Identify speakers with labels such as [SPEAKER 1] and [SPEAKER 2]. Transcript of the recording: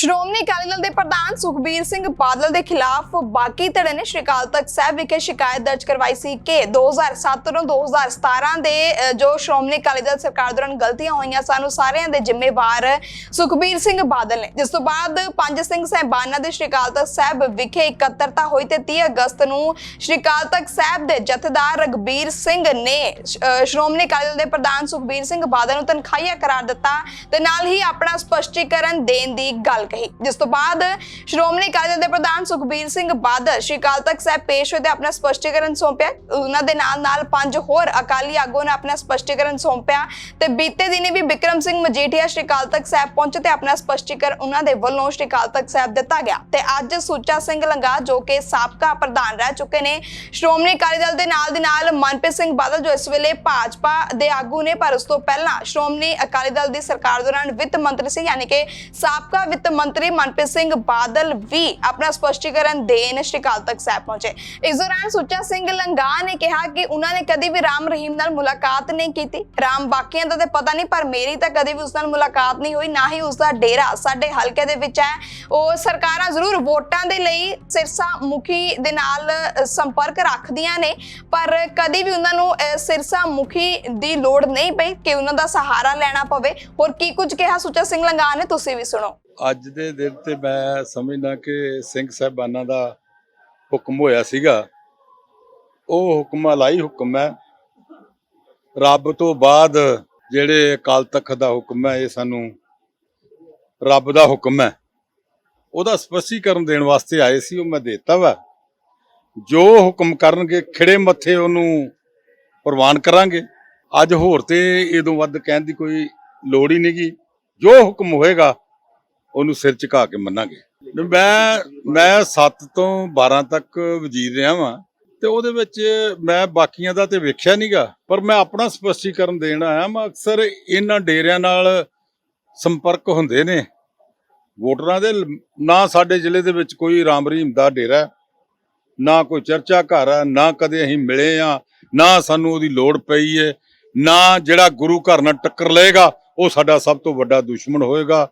[SPEAKER 1] ਸ਼੍ਰੋਮਣੀ ਅਕਾਲੀ ਦਲ ਦੇ ਪ੍ਰਧਾਨ ਸੁਖਬੀਰ ਸਿੰਘ ਬਾਦਲ ਦੇ ਖਿਲਾਫ ਬਾਕੀ ਧੜੇ ਨੇ ਸ਼੍ਰੀ ਅਕਾਲ ਤਖਤ ਸਾਹਿਬ ਵਿਖੇ ਸ਼ਿਕਾਇਤ ਦਰਜ ਕਰਵਾਈ ਸੀ ਕਿ 2007 ਤੋਂ 2017 ਦੇ ਜੋ ਸ਼੍ਰੋਮਣੀ ਅਕਾਲੀ ਦਲ ਸਰਕਾਰ ਦੌਰਾਨ ਗਲਤੀਆਂ ਹੋਈਆਂ ਸਨ ਸਾਰਿਆਂ ਦੇ ਜ਼ਿੰਮੇਵਾਰ ਸੁਖਬੀਰ ਸਿੰਘ ਬਾਦਲ ਨੇ। ਜਿਸ ਤੋਂ ਬਾਅਦ ਪੰਜ ਸਿੰਘ ਸਹਿਬਾਨਾਂ ਦੇ ਸ਼੍ਰੀ ਅਕਾਲ ਤਖਤ ਸਾਹਿਬ ਵਿਖੇ ਇਕੱਤਰਤਾ ਹੋਈ ਤੇ 30 ਅਗਸਤ ਨੂੰ ਸ਼੍ਰੀ ਅਕਾਲ ਤਖਤ ਸਾਹਿਬ ਦੇ ਜਥੇਦਾਰ ਰਗਬੀਰ ਸਿੰਘ ਨੇ ਸ਼੍ਰੋਮਣੀ ਅਕਾਲੀ ਦਲ ਦੇ ਪ੍ਰਧਾਨ ਸੁਖਬੀਰ ਸਿੰਘ ਬਾਦਲ ਨੂੰ ਤਨਖਾਹੀਆ ਕਰਾਰ ਦਿੱਤਾ ਤੇ ਨਾਲ ਹੀ ਆਪਣਾ ਸਪਸ਼ਟੀਕਰਨ ਦੇਣ ਦੀ ਗੱਲ ਕਹੀ। ਜਿਸ ਤੋਂ ਬਾਅਦ ਸ਼੍ਰੋਮਣੀ ਅਕਾਲੀ ਦਲ ਦੇ ਪ੍ਰਧਾਨ ਸੁਖਬੀਰ ਸਿੰਘ ਬਾਦਲ ਸ਼੍ਰੀ ਅਕਾਲ ਤਖਤ ਸਾਹਿਬ ਪੇਸ਼ ਹੋਏ ਤੇ ਆਪਣਾ ਸਪਸ਼ਟੀਕਰਨ ਸੌਂਪਿਆ। ਉਹਨਾਂ ਦੇ ਨਾਲ ਨਾਲ ਪੰਜ ਹੋਰ ਅਕਾਲੀ ਆਗੂਆਂ ਨੇ ਆਪਣਾ ਸਪਸ਼ਟੀਕਰਨ ਸੌਂਪਿਆ ਤੇ ਬੀਤੇ ਦਿਨੀ ਵੀ ਬਿਕਰਮ ਸਿੰਘ ਮਜੀਠੀਆ ਸ਼੍ਰੀ ਅਕਾਲ ਤਖਤ ਸਾਹਿਬ ਪਹੁੰਚੇ ਤੇ ਆਪਣਾ ਸਪਸ਼ਟੀਕਰਨ ਉਹਨਾਂ ਦੇ ਵੱਲੋਂ ਸ਼੍ਰੀ ਅਕਾਲ ਤਖਤ ਸਾਹਿਬ ਦਿੱਤਾ ਗਿਆ। ਤੇ ਅੱਜ ਸੁੱਚਾ ਸਿੰਘ ਲੰਗਾ ਜੋ ਕਿ ਸਾਬਕਾ ਪ੍ਰਧਾਨ ਰਹਿ ਚੁੱਕੇ ਨੇ, ਸ਼੍ਰੋਮਣੀ ਅਕਾਲੀ ਦਲ ਦੇ ਨਾਲ ਦੀ ਨਾਲ ਮਨਪ੍ਰੀਤ ਸਿੰਘ ਬਾਦਲ ਜੋ ਇਸ ਵੇਲੇ ਭਾਜਪਾ ਦੇ ਆਗੂ ਨੇ, ਪਰ ਉਸ ਤੋਂ ਪਹਿਲਾਂ ਸ਼੍ਰੋਮਣੀ ਅਕਾਲੀ ਦਲ ਦੀ ਸਰਕਾਰ ਦੌਰਾਨ ਵਿੱਤ ਮੰਤਰੀ ਸੀ, ਯਾਨੀ ਕਿ ਸਾਬਕਾ ਵਿੱਤ ਮੰਤਰੀ ਮਨਪ੍ਰੀਤ ਸਿੰਘ ਬਾਦਲ ਵੀ ਆਪਣਾ ਸਪਸ਼ਟੀਕਰਨ ਦੇਣ ਸ਼੍ਰੀ ਅਕਾਲ ਤਖਤ ਸਾਹਿਬ ਪਹੁੰਚੇ। ਇਸ ਦੌਰਾਨ ਸੁੱਚਾ ਸਿੰਘ ਲੰਗਾ ਨੇ ਕਿਹਾ ਕਿ ਉਹਨਾਂ ਨੇ ਕਦੀ ਵੀ ਰਾਮ ਰਹੀਮ ਨਾਲ ਮੁਲਾਕਾਤ ਨਹੀਂ ਕੀਤੀ। ਰਾਮ ਬਾਕੀਆਂ ਦਾ ਤੇ ਪਤਾ ਨਹੀਂ, ਪਰ ਮੇਰੀ ਤਾਂ ਕਦੀ ਵੀ ਉਸ ਨਾਲ ਮੁਲਾਕਾਤ ਨਹੀਂ ਹੋਈ, ਨਾ ਹੀ ਉਸ ਦਾ ਡੇਰਾ ਸਾਡੇ ਹਲਕੇ ਦੇ ਵਿੱਚ ਹੈ। ਉਹ ਸਰਕਾਰਾਂ ਜ਼ਰੂਰ ਵੋਟਾਂ ਦੇ ਲਈ ਸਿਰਸਾ ਮੁਖੀ ਦੇ ਨਾਲ ਸੰਪਰਕ ਰੱਖਦੀਆਂ ਨੇ, ਪਰ ਕਦੀ ਵੀ ਉਹਨਾਂ ਨੂੰ ਸਿਰਸਾ ਮੁਖੀ ਦੀ ਲੋੜ ਨਹੀਂ ਪਈ ਕਿ ਉਹਨਾਂ ਦਾ ਸਹਾਰਾ ਲੈਣਾ ਪਵੇ। ਹੋਰ ਕੀ ਕੁਝ ਕਿਹਾ ਸੁੱਚਾ ਸਿੰਘ ਲੰਗਾ ਨੇ, ਤੁਸੀਂ ਵੀ ਸੁਣੋ।
[SPEAKER 2] ਅੱਜ ਦੇ ਦਿਨ ਤੇ ਮੈਂ ਸਮਝਦਾ ਕਿ ਸਿੰਘ ਸਾਹਿਬਾਨਾਂ ਦਾ ਹੁਕਮ ਹੋਇਆ ਸੀਗਾ। ਉਹ ਹੁਕਮ ਅਲਾਈ ਹੁਕਮ ਹੈ। ਰੱਬ ਤੋਂ ਬਾਅਦ ਜਿਹੜੇ ਅਕਾਲ ਤਖਤ ਦਾ ਹੁਕਮ ਹੈ, ਇਹ ਸਾਨੂੰ ਰੱਬ ਦਾ ਹੁਕਮ ਹੈ। ਉਹਦਾ ਸਪਸ਼ਟੀਕਰਨ ਦੇਣ ਵਾਸਤੇ ਆਏ ਸੀ, ਉਹ ਮੈਂ ਦੇਤਾ ਵਾ। ਜੋ ਹੁਕਮ ਕਰਨਗੇ, ਖਿੜੇ ਮੱਥੇ ਉਹਨੂੰ ਪ੍ਰਵਾਨ ਕਰਾਂਗੇ। ਅੱਜ ਹੋਰ ਤੇ ਇਦੋਂ ਵੱਧ ਕਹਿਣ ਦੀ ਕੋਈ ਲੋੜ ਹੀ ਨਹੀਂਗੀ ਜੋ ਹੁਕਮ ਹੋਏਗਾ ਉਹਨੂੰ ਸਿਰ ਝੁਕਾ ਕੇ ਮੰਨਾਂਗੇ। ਮੈਂ ਮੈਂ 7 ਤੋਂ 12 ਤੱਕ ਵਜ਼ੀਰ ਰਿਹਾ ਵਾਂ ਤੇ ਉਹਦੇ ਵਿੱਚ ਮੈਂ ਬਾਕੀਆਂ ਦਾ ਤੇ ਵੇਖਿਆ ਨਹੀਂਗਾ ਪਰ ਮੈਂ ਆਪਣਾ ਸਪਸ਼ਟੀਕਰਨ ਦੇਣ ਆਇਆ ਮੈਂ ਅਕਸਰ ਇਹਨਾਂ ਡੇਰਿਆਂ ਨਾਲ ਸੰਪਰਕ ਹੁੰਦੇ ਨੇ। ਵੋਟਰਾਂ ਦੇ ਨਾ ਸਾਡੇ ਜ਼ਿਲ੍ਹੇ ਦੇ ਵਿੱਚ ਕੋਈ ਰਾਮ ਰਹੀਮ ਦਾ ਡੇਰਾ ਨਾ ਕੋਈ ਚਰਚਾ ਘਰ ਆ ਨਾ ਕਦੇ ਅਸੀਂ ਮਿਲੇ ਆ ਨਾ ਸਾਨੂੰ ਉਹਦੀ ਲੋੜ ਪਈ ਹੈ ਨਾ ਜਿਹੜਾ ਗੁਰੂ ਘਰ ਨਾਲ ਟੱਕਰ ਲਏਗਾ, ਉਹ ਸਾਡਾ ਸਭ ਤੋਂ ਵੱਡਾ ਦੁਸ਼ਮਣ ਹੋਏਗਾ।